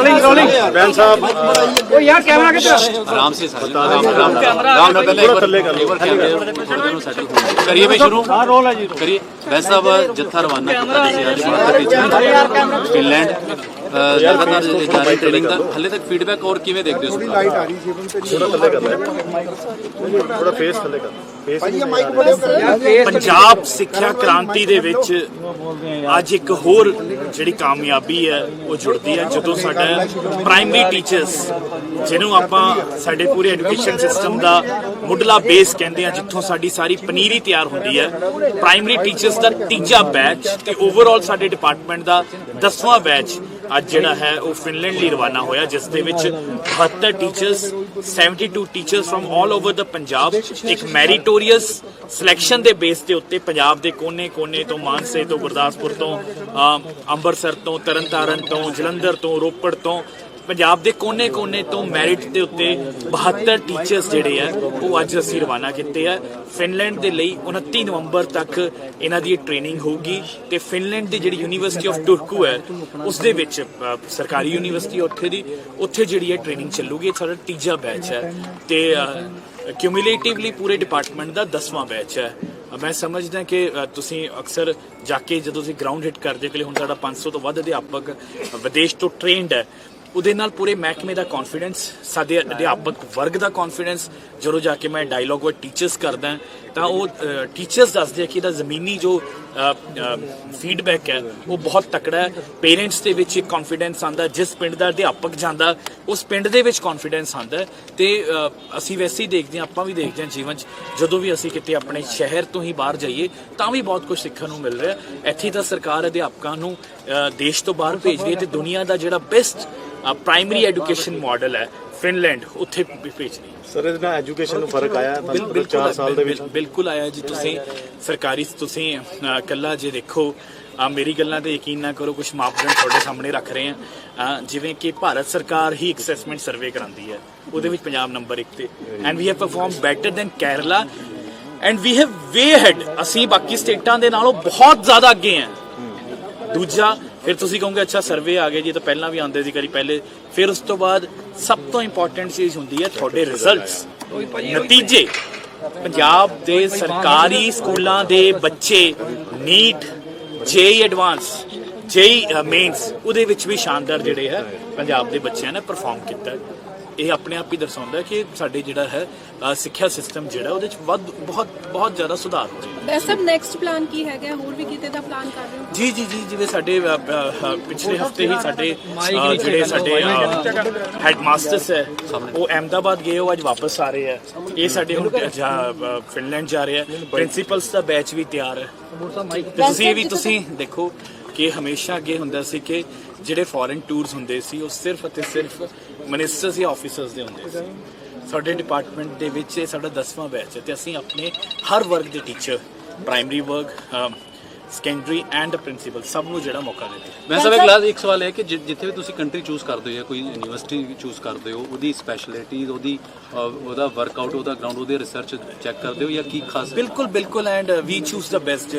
Rolling rolling ban साहब ओ यार camera किधर आराम से सर आराम आराम आराम में पहले एक बार करिए भाई शुरू हां रोल है जी करिए बैन साहब जत्था रवाना फिनलैंड ਲਗਾਤਾਰ ਜਾਰੀ ਟ੍ਰੇਨਿੰਗ ਦਾ ਹਲੇ ਤੱਕ ਫੀਡਬੈਕ ਔਰ ਕਿਵੇਂ ਦੇਖਦੇ ਹੋ ਥੋੜਾ ਥੱਲੇ ਕਰ ਲੈ ਥੋੜਾ ਫੇਸ ਥੱਲੇ ਕਰ ਫੇਸ ਪੰਜਾਬ ਸਿੱਖਿਆ ਕ੍ਰਾਂਤੀ ਦੇ ਵਿੱਚ ਅੱਜ ਇੱਕ ਹੋਰ ਜਿਹੜੀ ਕਾਮਯਾਬੀ ਹੈ ਉਹ ਜੁੜਦੀ ਹੈ ਜਦੋਂ ਸਾਡਾ ਪ੍ਰਾਇਮਰੀ ਟੀਚਰਸ ਜਿਹਨੂੰ ਆਪਾਂ ਸਾਡੇ ਪੂਰੇ ਐਜੂਕੇਸ਼ਨ ਸਿਸਟਮ ਦਾ ਮੁੱਢਲਾ ਬੇਸ ਕਹਿੰਦੇ ਆ ਜਿੱਥੋਂ ਸਾਡੀ ਸਾਰੀ ਪਨੀਰੀ ਤਿਆਰ ਹੁੰਦੀ ਹੈ ਪ੍ਰਾਇਮਰੀ ਟੀਚਰਸ ਦਾ ਤੀਜਾ ਬੈਚ ਤੇ ਓਵਰਆਲ ਸਾਡੇ ਡਿਪਾਰਟਮੈਂਟ ਦਾ 10ਵਾਂ ਬੈਚ ਅੱਜ ਜਿਹੜਾ ਹੈ ਉਹ ਫਿਨਲੈਂਡ ਲਈ ਰਵਾਨਾ ਹੋਇਆ ਜਿਸ ਦੇ ਵਿੱਚ 72 ਟੀਚਰਸ 72 ਟੀਚਰਸ ਫਰਮ 올 ਓਵਰ ਦਾ ਪੰਜਾਬ ਇੱਕ ਮੈਰੀਟੋਰੀਅਸ ਸਿਲੈਕਸ਼ਨ ਦੇ ਬੇਸ ਦੇ ਉੱਤੇ ਪੰਜਾਬ ਦੇ ਕੋਨੇ-ਕੋਨੇ ਤੋਂ ਮਾਨਸੇ ਤੋਂ ਗੁਰਦਾਸਪੁਰ ਤੋਂ ਅਮ, ਅੰਮ੍ਰਿਤਸਰ ਤੋਂ ਤਰਨਤਾਰਨ ਤੋਂ ਜਲੰਧਰ ਤੋਂ ਰੋਪੜ ਤੋਂ ਪੰਜਾਬ ਦੇ ਕੋਨੇ-ਕੋਨੇ ਤੋਂ ਮੈਰਿਟ ਦੇ ਉੱਤੇ 72 ਟੀਚਰਸ ਜਿਹੜੇ ਆ, ਉਹ ਅੱਜ ਅਸੀਂ ਰਵਾਨਾ ਕੀਤੇ ਆ। ਫਿਨਲੈਂਡ ਦੇ ਲਈ 29 ਨਵੰਬਰ ਤੱਕ ਇਹਨਾਂ ਦੀ ਟ੍ਰੇਨਿੰਗ ਹੋਊਗੀ ਤੇ ਫਿਨਲੈਂਡ ਦੀ ਜਿਹੜੀ ਯੂਨੀਵਰਸਿਟੀ ਆਫ ਟੁਰਕੂ ਹੈ, ਉਸ ਦੇ ਵਿੱਚ ਸਰਕਾਰੀ ਯੂਨੀਵਰਸਿਟੀ ਉੱਥੇ ਦੀ, ਉੱਥੇ ਜਿਹੜੀ ਹੈ ਟ੍ਰੇਨਿੰਗ ਚੱਲੂਗੀ, ਇਹ ਸਾਡਾ ਤੀਜਾ ਬੈਚ ਹੈ। ਤੇ ਕਿਊਮੂਲੇਟਿਵਲੀ ਪੂਰੇ ਡਿਪਾਰਟਮੈਂਟ ਦਾ 10ਵਾਂ ਬੈਚ ਹੈ। ਮੈਂ ਸਮਝਦਾ ਕਿ ਤੁਸੀਂ ਅਕਸਰ ਜਾ ਕੇ ਜਦੋਂ ਤੁਸੀਂ ਗਰਾਊਂਡ ਹਿੱਟ ਕਰਦੇ ਹੋ, ਕਿ ਹੁਣ ਸਾਡਾ 500 ਤੋਂ ਵੱਧ ਅਧਿਆਪਕ ਵਿਦੇਸ਼ ਤੋਂ ਟ੍ਰੇਨਡ ਹੈ ਉਹਦੇ ਨਾਲ ਪੂਰੇ ਮਹਿਕਮੇ ਦਾ ਕੌਨਫੀਡੈਂਸ ਸਾਡੇ ਅਧਿਆਪਕ ਵਰਗ ਦਾ ਕੌਨਫੀਡੈਂਸ ਜਦੋਂ ਜਾ ਕੇ ਮੈਂ ਡਾਇਲੋਗ ਵਿਦ ਟੀਚਰਸ ਕਰਦਾ, ਤਾਂ ਉਹ ਟੀਚਰਸ ਦੱਸਦੇ ਆ ਕਿ ਇਹਦਾ ਜ਼ਮੀਨੀ ਜੋ ਫੀਡਬੈਕ ਹੈ, ਉਹ ਬਹੁਤ ਤਕੜਾ ਹੈ। ਪੇਰੈਂਟਸ ਦੇ ਵਿੱਚ ਇੱਕ ਕੌਨਫੀਡੈਂਸ ਆਂਦਾ ਜਿਸ ਪਿੰਡ ਦਾ ਅਧਿਆਪਕ ਜਾਂਦਾ, ਉਸ ਪਿੰਡ ਦੇ ਵਿੱਚ ਕੌਨਫੀਡੈਂਸ ਆਂਦਾ ਹੈ। ਤੇ ਅਸੀਂ ਵੈਸੇ ਹੀ ਦੇਖਦੇ ਹਾਂ, ਆਪਾਂ ਵੀ ਦੇਖਦੇ ਹਾਂ ਜੀਵਨ 'ਚ, ਜਦੋਂ ਵੀ ਅਸੀਂ ਕਿਤੇ ਆਪਣੇ ਸ਼ਹਿਰ ਤੋਂ ਹੀ ਬਾਹਰ ਜਾਈਏ, ਤਾਂ ਵੀ ਬਹੁਤ ਕੁਝ ਸਿੱਖਣ ਨੂੰ ਮਿਲ ਰਿਹਾ ਇੱਥੇ ਤਾਂ ਸਰਕਾਰ ਅਧਿਆਪਕਾਂ ਨੂੰ ਦੇਸ਼ ਤੋਂ ਬਾਹਰ ਭੇਜ ਰਹੀ ਹੈ ਤੇ ਦੁਨੀਆ ਦਾ ਜਿਹੜਾ ਬੈਸਟ ਪ੍ਰਾਇਮਰੀ ਐਜੂਕੇਸ਼ਨ ਮਾਡਲ ਹੈ ਫਿਨਲੈਂਡ ਉੱਥੇ ਵੀ ਭੇਜ ਰਹੀ ਹੈ। ਸਰ ਇਹਦੇ ਨਾਲ ਐਜੂਕੇਸ਼ਨ ਨੂੰ ਫ਼ਰਕ ਆਇਆ ਬਿਲਕੁਲ 4 ਸਾਲ ਦੇ ਵਿੱਚ? ਬਿਲ- ਬਿਲਕੁਲ ਆਇਆ ਜੀ ਤੁਸੀਂ ਸਰਕਾਰੀ ਤੁਸੀਂ ਅ, ਕੱਲਾ ਜੇ ਦੇਖੋ ਅ, ਮੇਰੀ ਗੱਲਾਂ ਤੇ ਯਕੀਨ ਨਾ ਕਰੋ ਕੁਝ ਮਾਪਦੰਡ ਤੁਹਾਡੇ ਸਾਹਮਣੇ ਰੱਖ ਰਹੇ ਆ ਜਿਵੇਂ ਕਿ ਭਾਰਤ ਸਰਕਾਰ ਹੀ ਅਸੈਸਮੈਂਟ ਸਰਵੇ ਕਰਾਉਂਦੀ ਹੈ ਉਹਦੇ ਵਿੱਚ ਪੰਜਾਬ ਨੰਬਰ 1 ਤੇ। And we have perform better than Kerala and we have we had ਅਸੀਂ ਬਾਕੀ ਸਟੇਟਾਂ ਦੇ ਨਾਲੋਂ ਬਹੁਤ ਜ਼ਿਆਦਾ ਅੱਗੇ ਹਾਂ। ਦੂਜਾ ਫਿਰ ਤੁਸੀਂ ਕਹੋਗੇ, ਅੱਛਾ ਸਰਵੇ ਆ ਗਏ ਜੀ ਤਾਂ ਪਹਿਲਾਂ ਵੀ ਆਉਂਦੇ ਸੀ ਕਰੀ ਪਹਿਲੇ। ਫਿਰ ਉਸ ਤੋਂ ਬਾਅਦ ਸਭ ਤੋਂ ਇੰਪੋਰਟੈਂਟ ਚੀਜ਼ ਹੁੰਦੀ ਹੈ ਤੁਹਾਡੇ ਰਿਜ਼ਲਟਸ ਨਤੀਜੇ। ਪੰਜਾਬ ਦੇ ਸਰਕਾਰੀ ਸਕੂਲਾਂ ਦੇ ਬੱਚੇ NEET JEE advance JEE mains ਉਹਦੇ ਵਿੱਚ ਵੀ ਸ਼ਾਨਦਾਰ ਜਿਹੜੇ ਹੈ, ਪੰਜਾਬ ਦੇ ਬੱਚਿਆਂ ਨੇ ਪਰਫਾਰਮ ਕੀਤਾ। ਇਹ ਆਪਣੇ ਆਪ ਹੀ ਦਰਸਾਉਂਦਾ ਕਿ ਸਾਡੇ ਜਿਹੜਾ ਹੈ ਸਿੱਖਿਆ ਸਿਸਟਮ ਜਿਹੜਾ, ਉਹਦੇ ਵਿੱਚ ਵੱਧ, ਬਹੁਤ ਬਹੁਤ ਜ਼ਿਆਦਾ ਸੁਧਾਰ ਹੋ ਰਿਹਾ ਵੈਸੇ ਸਭ ਨੈਕਸਟ ਪਲਾਨ ਕੀ ਹੈਗਾ? ਹੋਰ ਵੀ ਕਿਤੇ ਦਾ ਪਲਾਨ ਕਰ ਰਹੇ ਹੋ? ਜੀ ਜੀ ਜੀ ਜਿਵੇਂ ਸਾਡੇ ਅ, ਅ, ਅ, ਪਿਛਲੇ ਹਫ਼ਤੇ ਹੀ ਸਾਡੇ ਅ, ਜਿਹੜੇ ਸਾਡੇ ਹੈਡਮਾਸਟਰਸ ਹੈ ਉਹ ਅਹਿਮਦਾਬਾਦ ਗਏ ਉਹ ਅੱਜ ਵਾਪਸ ਆ ਰਹੇ ਆ ਇਹ ਸਾਡੇ ਹੁਣ ਜਾ- ਅ, ਫਿਨਲੈਂਡ ਜਾ ਰਹੇ ਆ ਪ੍ਰਿੰਸੀਪਲਸ ਦਾ ਬੈਚ ਵੀ ਤਿਆਰ ਹੈ। ਤੇ ਤੁਸੀਂ ਇਹ ਵੀ ਤੁਸੀਂ ਦੇਖੋ ਕਿ ਹਮੇਸ਼ਾ ਅੱਗੇ ਹੁੰਦਾ ਸੀ ਕਿ ਜਿਹੜੇ ਫੋਰਨ ਟੂਰਸ ਹੁੰਦੇ ਸੀ ਉਹ ਸਿਰਫ ਅਤੇ ਸਿਰਫ ਮਿਨਿਸਟਰਸ ਜਾਂ ਆਫੀਸਰਸ ਦੇ ਹੁੰਦੇ ਸੀ। ਸਾਡੇ ਡਿਪਾਰਟਮੈਂਟ ਦੇ ਵਿੱਚ ਇਹ ਸਾਡਾ 10ਵਾਂ ਬੈਚ ਹੈ ਤੇ ਅਸੀਂ ਆਪਣੇ ਹਰ ਵਰਗ ਦੇ ਟੀਚਰ ਪ੍ਰਾਇਮਰੀ ਵਰਗ ਸੈਕੰਡਰੀ ਐਂਡ ਪ੍ਰਿੰਸੀਪਲ ਸਭ ਨੂੰ ਜਿਹੜਾ ਮੌਕਾ ਦਿੱਤਾ। ਮੈਂ ਸਭ ਇੱਕ ਲਾਜ਼ ਇੱਕ ਸਵਾਲ ਹੈ ਕਿ ਜਿ- ਜਿੱਥੇ ਵੀ ਤੁਸੀਂ ਕੰਟਰੀ ਚੂਜ਼ ਕਰਦੇ ਹੋ ਜਾਂ ਕੋਈ ਯੂਨੀਵਰਸਿਟੀ ਚੂਜ਼ ਕਰਦੇ ਹੋ ਉਹਦੀ ਸਪੈਸ਼ਲਿਟੀ ਉਹਦੀ ਅ, ਉਹਦਾ ਵਰਕਆਊਟ ਉਹਦਾ ਗਰਾਊਂਡ ਉਹਦੇ ਰਿਸਰਚ ਚੈੱਕ ਕਰਦੇ ਹੋ ਜਾਂ ਕੀ ਖਾਸ? ਬਿਲਕੁਲ ਬਿਲਕੁਲ and we choose the best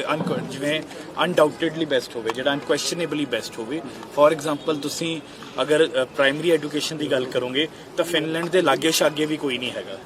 ਜਿਵੇਂ ਅਨਡਾਊਟਡਲੀ ਬੈਸਟ ਹੋਵੇ ਜਿਹੜਾ ਅਨਕੁਐਸਚਨੇਬਲੀ ਬੈਸਟ ਹੋਵੇ। ਫੋਰ ਐਗਜ਼ਾਮਪਲ ਤੁਸੀਂ ਅਗਰ ਪ੍ਰਾਇਮਰੀ ਐਜੂਕੇਸ਼ਨ ਦੀ ਗੱਲ ਕਰੋਗੇ ਤਾਂ ਫਿਨਲੈਂਡ ਦੇ ਲਾਗੇ ਛਾਗੇ ਵੀ ਕੋਈ ਨਹੀਂ ਹੈਗਾ।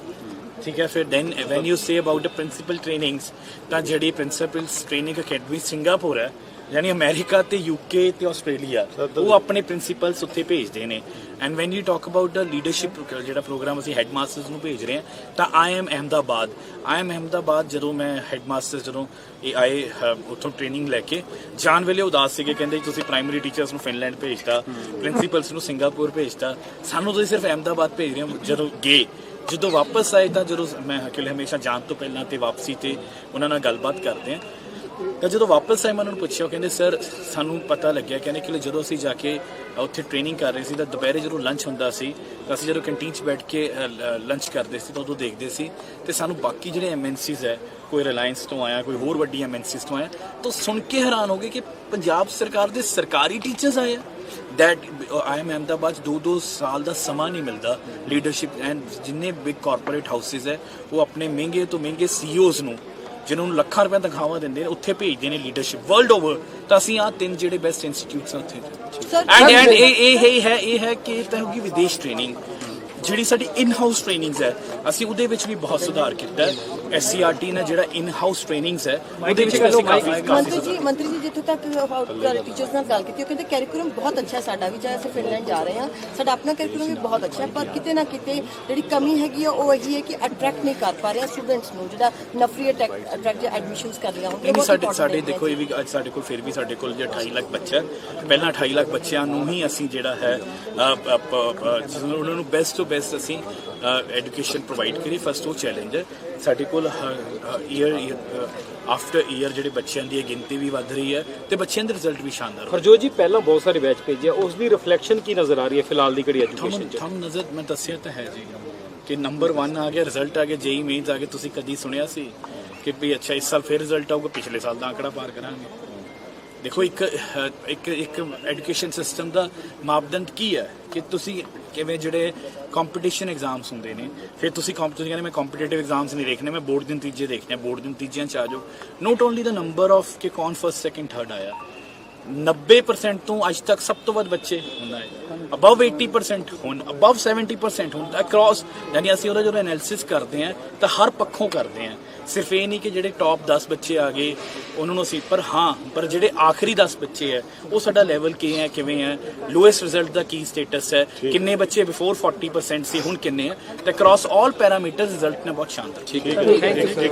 ਠੀਕ ਹੈ ਫਿਰ then when you say about the principal trainings ਤਾਂ ਜਿਹੜੀ ਪ੍ਰਿੰਸੀਪਲਸ ਟ੍ਰੇਨਿੰਗ ਅਕੈਡਮੀ ਸਿੰਗਾਪੁਰ ਹੈ ਯਾਨੀ ਅਮਰੀਕਾ ਤੇ ਯੂਕੇ ਤੇ ਆਸਟ੍ਰੇਲੀਆ ਉਹ ਆਪਣੇ ਪ੍ਰਿੰਸੀਪਲਸ ਉੱਥੇ ਭੇਜਦੇ ਨੇ। And when you talk about the leadership ਜਿਹੜਾ ਪ੍ਰੋਗਰਾਮ ਅਸੀਂ ਹੈਡਮਾਸਟਰਸ ਨੂੰ ਭੇਜ ਰਹੇ ਹਾਂ ਤਾਂ I M Ahmedabad I M Ahmedabad ਜਦੋਂ ਮੈਂ ਹੈਡਮਾਸਟਰ ਜਦੋਂ ਇਹ ਆਏ ਉੱਥੋਂ ਟ੍ਰੇਨਿੰਗ ਲੈ ਕੇ ਜਾਣ ਵੇਲੇ ਉਦਾਸ ਸੀਗੇ ਕਹਿੰਦੇ ਤੁਸੀਂ ਪ੍ਰਾਇਮਰੀ ਟੀਚਰਸ ਨੂੰ ਫਿਨਲੈਂਡ ਭੇਜਤਾ ਪ੍ਰਿੰਸੀਪਲਸ ਨੂੰ ਸਿੰਗਾਪੁਰ ਭੇਜਤਾ। ਸਾਨੂੰ ਤੁਸੀਂ ਸਿਰਫ ਅਹਿਮਦਾਬਾਦ ਭੇਜ ਰਹੇ ਹੋ ਜਦੋਂ ਗਏ। ਜਦੋਂ ਵਾਪਸ ਆਏ ਤਾਂ ਜਦੋਂ ਮੈਂ ਅਕਲੇ ਹਮੇਸ਼ਾ ਜਾਣ ਤੋਂ ਪਹਿਲਾਂ ਤੇ ਵਾਪਸੀ ਤੇ ਉਹਨਾਂ ਨਾਲ ਗੱਲਬਾਤ ਕਰਦੇ ਆ ਤਾਂ ਜਦੋਂ ਵਾਪਸ ਆਏ, ਮੈਂ ਉਹਨਾਂ ਨੂੰ ਪੁੱਛਿਆ, ਉਹ ਕਹਿੰਦੇ ਸਰ ਸਾਨੂੰ ਪਤਾ ਲੱਗਿਆ, ਕਹਿੰਦੇ ਕਿ ਜਦੋਂ ਅਸੀਂ ਜਾ ਕੇ ਉੱਥੇ ਟ੍ਰੇਨਿੰਗ ਕਰ ਰਹੇ ਸੀ, ਤਾਂ ਦੁਪਹਿਰੇ ਜਦੋਂ ਲੰਚ ਹੁੰਦਾ ਸੀ, ਤਾਂ ਅਸੀਂ ਜਦੋਂ ਕੰਟੀਨ 'ਚ ਬੈਠ ਕੇ ਲੰਚ ਕਰਦੇ ਸੀ, ਤਾਂ ਉਦੋਂ ਦੇਖਦੇ ਸੀ ਤੇ ਸਾਨੂੰ ਬਾਕੀ ਜਿਹੜੇ ਐਮਐਨਸੀਜ਼ ਹੈ, ਕੋਈ ਰਿਲਾਇੰਸ ਤੋਂ ਆਇਆ, ਕੋਈ ਹੋਰ ਵੱਡੀ ਐਮਐਨਸੀਜ਼ ਤੋਂ ਆਇਆ, ਤਾਂ ਸੁਣ ਕੇ ਹੈਰਾਨ ਹੋ ਗਏ ਕਿ ਪੰਜਾਬ ਸਰਕਾਰ ਦੇ ਸਰਕਾਰੀ ਟੀਚਰਸ ਆਏ ਆ। I am ਅਹਿਮਦਾਬਾਦ ਦੋ ਦੋ ਸਾਲ ਦਾ ਸਮਾਂ ਨਹੀਂ ਮਿਲਦਾ ਲੀਡਰਸ਼ਿਪ ਐਂਡ ਜਿੰਨੇ ਬਿਗ ਕਾਰਪੋਰੇਟ ਹਾਊਸਸ ਹੈ ਉਹ ਆਪਣੇ ਮਹਿੰਗੇ ਤੋਂ ਮਹਿੰਗੇ ਸੀਈਓਜ਼ ਨੂੰ ਜਿਨ੍ਹਾਂ ਨੂੰ ਲੱਖਾਂ ਰੁਪਏ ਤਨਖਾਹਾਂ ਦਿੰਦੇ ਨੇ ਉੱਥੇ ਭੇਜਦੇ ਨੇ ਲੀਡਰਸ਼ਿਪ ਵਰਲਡ ਓਵਰ ਤਾਂ ਅਸੀਂ ਆ ਤਿੰਨ ਜਿਹੜੇ ਬੈਸਟ ਇੰਸਟੀਚਿਊਟਸ ਆ ਉੱਥੇ ਐਂਡ ਐਂਡ ਇਹ ਇਹ ਹੈ ਇਹ ਹੈ ਕਿ ਤਾਂ ਹੋਗੀ ਵਿਦੇਸ਼ ਟ੍ਰੇਨਿੰਗ ਜਿਹੜੀ ਸਾਡੀ ਇਨ ਹਾਊਸ ਟ੍ਰੇਨਿੰਗਸ ਹੈ ਅਸੀਂ ਉਹਦੇ ਵਿੱਚ ਵੀ ਬਹੁਤ ਸੁਧਾਰ ਕੀਤਾ ਹੈ ਐਸਸੀਆਰਟੀ ਨੇ ਜਿਹੜਾ ਇਨ ਹਾਊਸ ਟ੍ਰੇਨਿੰਗਸ ਹੈ ਉਹਦੇ ਵਿੱਚ ਵੀ ਅਸੀਂ ਕਾਫੀ ਕਾਫੀ ਮੰਤਰੀ ਜੀ ਮੰਤਰੀ ਜੀ ਜਿੱਥੋਂ ਤੱਕ ਟੀਚਰਸ ਨਾਲ ਗੱਲ ਕੀਤੀ ਉਹ ਕਹਿੰਦੇ ਕੈਰੀਕੁਲਮ ਬਹੁਤ ਅੱਛਾ ਸਾਡਾ ਵੀ ਚਾਹੇ ਅਸੀਂ ਫਿਨਲੈਂਡ ਜਾ ਰਹੇ ਹਾਂ ਸਾਡਾ ਆਪਣਾ ਕੈਰੀਕੁਲਮ ਵੀ ਬਹੁਤ ਅੱਛਾ ਹੈ ਪਰ ਕਿਤੇ ਨਾ ਕਿਤੇ ਜਿਹੜੀ ਕਮੀ ਹੈਗੀ ਆ ਉਹ ਇਹੀ ਹੈ ਕਿ ਅਟਰੈਕਟ ਨਹੀਂ ਕਰ ਪਾ ਰਹੇ ਸਟੂਡੈਂਟਸ ਨੂੰ ਜਿਹੜਾ ਨਫਰੀ ਅਟਰੈਕਟ ਜੇ ਐਡਮਿਸ਼ਨਸ ਕਰ ਲਿਆ ਨਹੀਂ, ਸਾਡੇ ਸਾਡੇ ਦੇਖੋ ਇਹ ਵੀ ਅੱਜ ਸਾਡੇ ਕੋਲ ਫਿਰ ਵੀ ਸਾਡੇ ਕੋਲ ਜੇ 28 ਲੱਖ ਬੱਚਾ। ਪਹਿਲਾਂ 28 ਲੱਖ ਬੱਚਿਆਂ ਨੂੰ ਹੀ ਅਸੀਂ ਜਿਹੜਾ ਹੈ ਉਹਨਾਂ ਨੂੰ ਬੈਸਟ ਤੋਂ ਬੈਸਟ ਅਸੀਂ ਐਜੂਕੇਸ਼ਨ ਪ੍ਰੋਵਾਈਡ ਕਰੀ। ਫਸਟ ਉਹ ਚੈਲੰਜ ਹੈ। ਸਾਡੇ ਕੋਲ ਈਅਰ ਆਫਟਰ ਈਅਰ ਜਿਹੜੇ ਬੱਚਿਆਂ ਦੀ ਗਿਣਤੀ ਵੀ ਵੱਧ ਰਹੀ ਹੈ ਤੇ ਬੱਚਿਆਂ ਦੇ ਰਿਜ਼ਲਟ ਵੀ ਸ਼ਾਨਦਾਰ ਹਰਜੋਤ ਜੀ ਪਹਿਲਾਂ ਬਹੁਤ ਸਾਰੇ ਬੈਚ ਭੇਜਿਆ ਉਸ ਦੀ ਰਿਫਲੈਕਸ਼ਨ ਕੀ ਨਜ਼ਰ ਆ ਰਹੀ ਹੈ ਫਿਲਹਾਲ ਦੀ ਘੜੀ ਐਜੂਕੇਸ਼ਨ 'ਚ? ਤੁਹਾਨੂੰ ਨਜ਼ਰ ਮੈਂ ਦੱਸਿਆ ਤਾਂ ਹੈ ਜੀ। ਕਿ ਨੰਬਰ 1 ਆ ਗਿਆ ਰਿਜ਼ਲਟ ਆ ਗਿਆ ਜੇਈ ਮੇਨਸ ਆ ਗਿਆ ਤੁਸੀਂ ਕਦੀ ਸੁਣਿਆ ਸੀ ਕਿ ਵੀ ਅੱਛਾ ਇਸ ਸਾਲ ਫਿਰ ਰਿਜ਼ਲਟ ਆਊਗਾ ਪਿਛਲੇ ਸਾਲ ਦਾ ਆંકੜਾ ਪਾਰ ਕਰਾਂਗੇ। ਦੇਖੋ, ਇੱਕ ਇੱਕ ਇੱਕ ਐਜੂਕੇਸ਼ਨ ਸਿਸਟਮ ਦਾ ਮਾਪਦੰਡ ਕੀ ਹੈ? ਕਿ ਤੁਸੀਂ ਕਿਵੇਂ ਜਿਹੜੇ ਕੰਪੀਟੀਸ਼ਨ ਐਗਜ਼ਾਮਸ ਹੁੰਦੇ ਨੇ, ਫਿਰ ਤੁਸੀਂ ਕੰਪੀਟੀਸ਼ਨ ਕਹਿੰਦੇ ਮੈਂ ਕੰਪੀਟੀਟਿਵ ਐਗਜ਼ਾਮਸ ਨਹੀਂ ਦੇਖਣੇ, ਮੈਂ ਬੋਰਡ ਦੇ ਨਤੀਜੇ ਦੇਖਣੇ ਬੋਰਡ ਦੇ ਨਤੀਜਿਆਂ ਚ ਆ ਜਾਓ। Not only the number of ਕਿ ਕੌਣ ਫਸਟ ਸੈਕਿੰਡ ਥਰਡ ਆਇਆ 90% ਤੋਂ ਅੱਜ ਤੱਕ ਸਭ ਤੋਂ ਵੱਧ ਬੱਚੇ ਹੁੰਦਾ ਹੈ। ਅਬਵ 80% ਹੁਣ ਅਬਵ 70% ਹੁਣ ਅਕ੍ਰੋਸ ਯਾਨੀ ਅਸੀਂ ਉਹਦਾ ਜਦੋਂ ਐਨਾਲਿਸਿਸ ਕਰਦੇ ਹਾਂ ਤਾਂ ਹਰ ਪੱਖੋਂ ਕਰਦੇ ਹਾਂ। ਸਿਰਫ ਇਹ ਨਹੀਂ ਕਿ ਜਿਹੜੇ ਟੌਪ 10 ਬੱਚੇ ਆ ਗਏ ਉਹਨਾਂ ਨੂੰ ਅਸੀਂ ਪਰ ਹਾਂ ਪਰ ਜਿਹੜੇ ਆਖਰੀ 10 ਬੱਚੇ ਹੈ ਉਹ ਸਾਡਾ ਲੈਵਲ ਕੀ ਹੈ ਕਿਵੇਂ ਹੈ ਲੋਐਸਟ ਰਿਜ਼ਲਟ ਦਾ ਕੀ ਸਟੇਟਸ ਹੈ ਕਿੰਨੇ ਬੱਚੇ ਬਿਫੋਰ 40% ਸੀ ਹੁਣ ਕਿੰਨੇ ਹੈ ਤੇ ਅਕ੍ਰੋਸ ਆਲ ਪੈਰਾਮੀਟਰਸ ਰਿਜ਼ਲਟ ਨੇ ਬਹੁਤ ਸ਼ਾਨਦਾਰ। ਠੀਕ ਹੈ